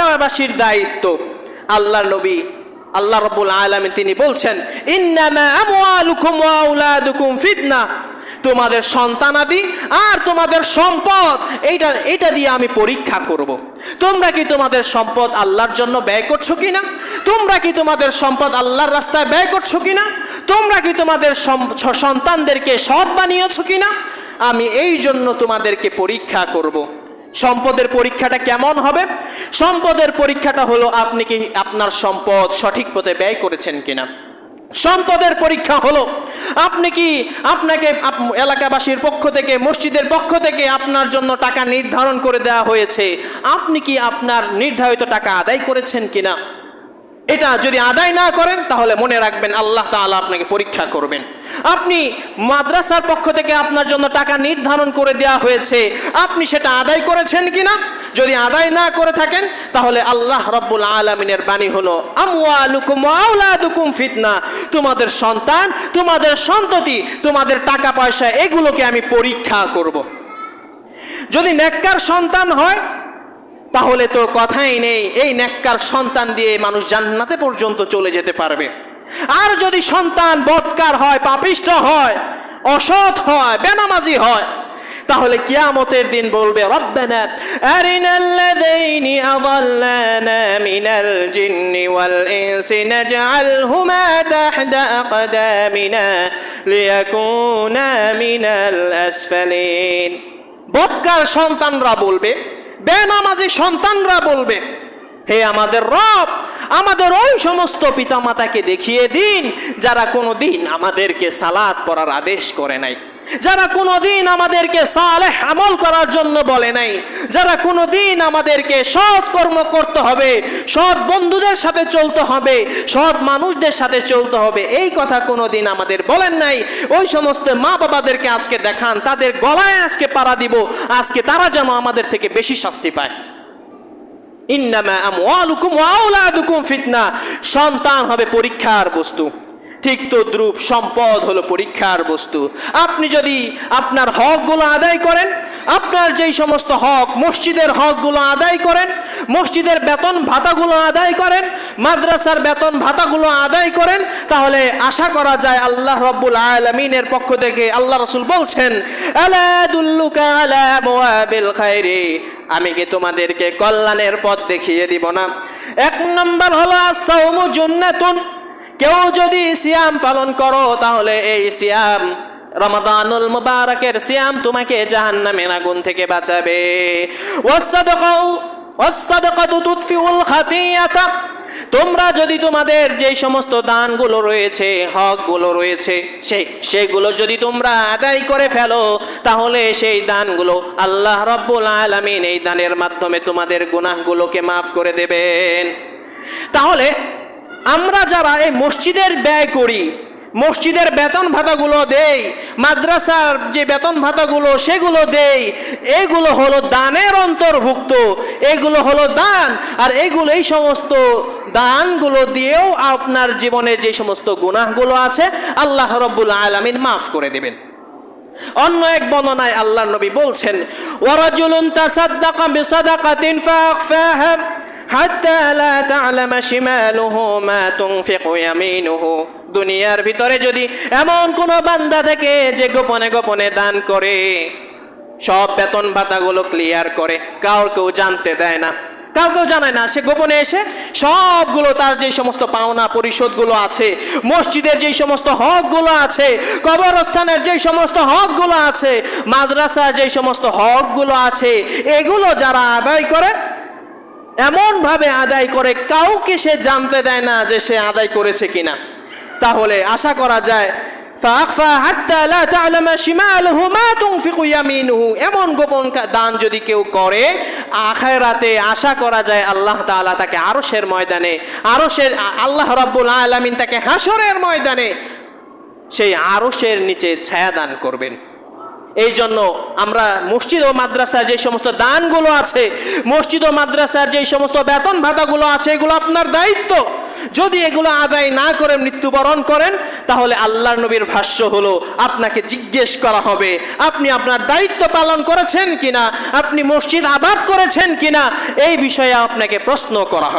এলাকাবাসীর দায়িত্ব। আল্লাহ নবী, আল্লাহ রব্বুল আলমী তিনি বলছেন ফিতনা। তোমাদের সন্তানাদি আর তোমাদের সম্পদ, এইটা এটা দিয়ে আমি পরীক্ষা করব। তোমরা কি তোমাদের সম্পদ আল্লাহর জন্য ব্যয় করছ কিনা? তোমরা কি তোমাদের সম্পদ আল্লাহর রাস্তায় ব্যয় করছ কিনা? তোমরা কি তোমাদের সন্তানদেরকে সৎ বানিয়েছো কিনা? আমি এই জন্য তোমাদেরকে পরীক্ষা করব। সম্পদের পরীক্ষাটা কেমন হবে? সম্পদের পরীক্ষাটা হলো আপনি কি আপনার সম্পদ সঠিক পথে ব্যয় করেছেন কিনা? সম্পদের পরীক্ষা হলো, আপনি কি আপনাকে এলাকাবাসীর পক্ষ থেকে, মসজিদের পক্ষ থেকে আপনার জন্য টাকা নির্ধারণ করে দেওয়া হয়েছে? আপনি কি আপনার নির্ধারিত টাকা আদায় করেছেন কিনা? এটা যদি আদায় না করেন, তাহলে মনে রাখবেন আল্লাহ তাআলা আপনাকে পরীক্ষা করবেন। আপনি মাদ্রাসার পক্ষ থেকে আপনার জন্য টাকা নির্ধারণ করে দেওয়া হয়েছে। আপনি সেটা আদায় করেছেন কিনা? যদি আদায় না করে থাকেন, তাহলে আল্লাহ রব্বুল আলমিনের বাণী হলো ফিতনা। তোমাদের সন্তান, তোমাদের সন্ততি, তোমাদের টাকা পয়সা এগুলোকে আমি পরীক্ষা করব। যদি নেককার সন্তান হয় তাহলে তো কথাই নেই। এই নেককার সন্তান দিয়ে মানুষ জান্নাতে পর্যন্ত চলে যেতে পারবে। আর যদি সন্তান বৎকার হয়, পাপিষ্ট হয়, অসৎ হয়, বেনামাজি হয়, তাহলে কিয়ামতের দিন বলবে মিনাল বৎকার সন্তানরা বলবে বেনামাজি সন্তানরা বলবে হে আমাদের রব আমাদের ওই সমস্ত পিতামাতাকে দেখিয়ে দিন, যারা কোনো দিন আমাদেরকে সালাদ পড়ার আদেশ করে নাই। যারা কোনো দিন আমাদেরকে সালেহ আমল করার জন্য বলে নাই। যারা কোনো দিন আমাদেরকে সৎ কর্ম করতে হবে, সৎ বন্ধুদের সাথে চলতে হবে, সৎ মানুষদের সাথে চলতে হবে, এই কথা কোনো দিন আমাদের বলেন নাই। ওই সমস্ত মা বাবাদেরকে আজকে দেখান, তাদের গলায় আজকে পাড়া দিব, আজকে তারা যেন আমাদের থেকে বেশি শাস্তি পায়। ফিতনা। সন্তান হবে পরীক্ষার বস্তু। ঠিক তো দ্রুপ সম্পদ হলো পরীক্ষার বস্তু। আপনি যদি আপনার হকগুলো আদায় করেন আপনার যেই সমস্ত হক, মসজিদের হকগুলো আদায় করেন, মসজিদের বেতন ভাতাগুলো আদায় করেন, মাদ্রাসার বেতন ভাতাগুলো আদায় করেন, তাহলে আশা করা যায় আল্লাহ রব্বুল আলমিনের পক্ষ থেকে আল্লাহ রসুল বলছেন আমি কি তোমাদেরকে কল্যাণের পথ দেখিয়ে দিব না? এক নম্বর হলো সৌমু জুন্নাতুন। কেউ যদি সিয়াম পালন করো, তাহলে এই সিয়াম রমাদানুল মুবারকের সিয়াম তোমাকে জাহান্নামের আগুন থেকে বাঁচাবে। ওয়াসসাদাকাউ, ওয়াসসাদাকাতু তুতফিউল খাতিয়াতা, তোমরা যদি তোমাদের যে সমস্ত দানগুলো রয়েছে, হকগুলো রয়েছে, সেই, সেগুলো যদি তোমরা আদায় করে ফেলো, তাহলে সেই দানগুলো আল্লাহ রব্বুল আলামিন এই দানের মাধ্যমে তোমাদের গুনাহগুলোকে মাফ করে দেবেন। তাহলে আমরা যারা এই মসজিদের ব্যয় করি মসজিদের বেতন ভাতাগুলো দেই, মাদ্রাসার যে বেতন ভাতাগুলো সেগুলো দেই, এগুলো হলো দানের অন্তর্ভুক্ত, এগুলো হলো দান, আর এগুলো এই সমস্ত দানগুলো দিয়েও আপনার জীবনে যে সমস্ত গুনাহগুলো আছে, আল্লাহ রব্বুল আলামিন মাফ করে দেবেন। অন্য এক বর্ণনায় আল্লাহ নবী বলছেন ওয়ারাজুলুন তাসাদ্দাকা বিসাদাকাতিন ফাখফাহা হাত্তা লা তা'লামা শিমালুহু মা তুনফিকু ইয়ামিনুহু। দুনিয়ার ভিতরে যদি এমন কোনো বান্দা থেকে যে গোপনে গোপনে দান করে, সব বেতন ভাতাগুলো ক্লিয়ার করে কাউ কেউ জানতে দেয় না। কাউকেও জানায় না, সে গোপনে এসে সবগুলো তার যে সমস্ত পাওনা পরিশোধগুলো আছে, মসজিদের যে সমস্ত হকগুলো আছে, কবরস্থানের যে সমস্ত হকগুলো আছে, মাদ্রাসার যে সমস্ত হকগুলো আছে, এগুলো যারা আদায় করে এমনভাবে আদায় করে, কাউকে সে জানতে দেয় না যে সে আদায় করেছে কিনা। তাহলে আশা করা যায় এমন গোপন দান যদি কেউ করে, আখিরাতে আশা করা যায় আল্লাহ তাআলা তাকে আরশের ময়দানে, আরশের আল্লাহ রাব্বুল আলামিন তাকে হাসরের ময়দানে সেই আরশের নিচে ছায়া দান করবেন। এই জন্য আমরা মসজিদ ও মাদ্রাসার যে সমস্ত দানগুলো আছে, মসজিদ ও মাদ্রাসার যে সমস্ত বেতন ভাতাগুলো আছে, এগুলো আপনার দায়িত্ব। যদি এগুলো আদায় না করে মৃত্যুবরণ করেন, তাহলে আল্লাহর নবীর ভাষ্য হলো, আপনাকে জিজ্ঞেস করা হবে, আপনি আপনার দায়িত্ব পালন করেছেন কিনা? আপনি মসজিদ আবাদ করেছেন কিনা? এই বিষয়ে আপনাকে প্রশ্ন করা হবে।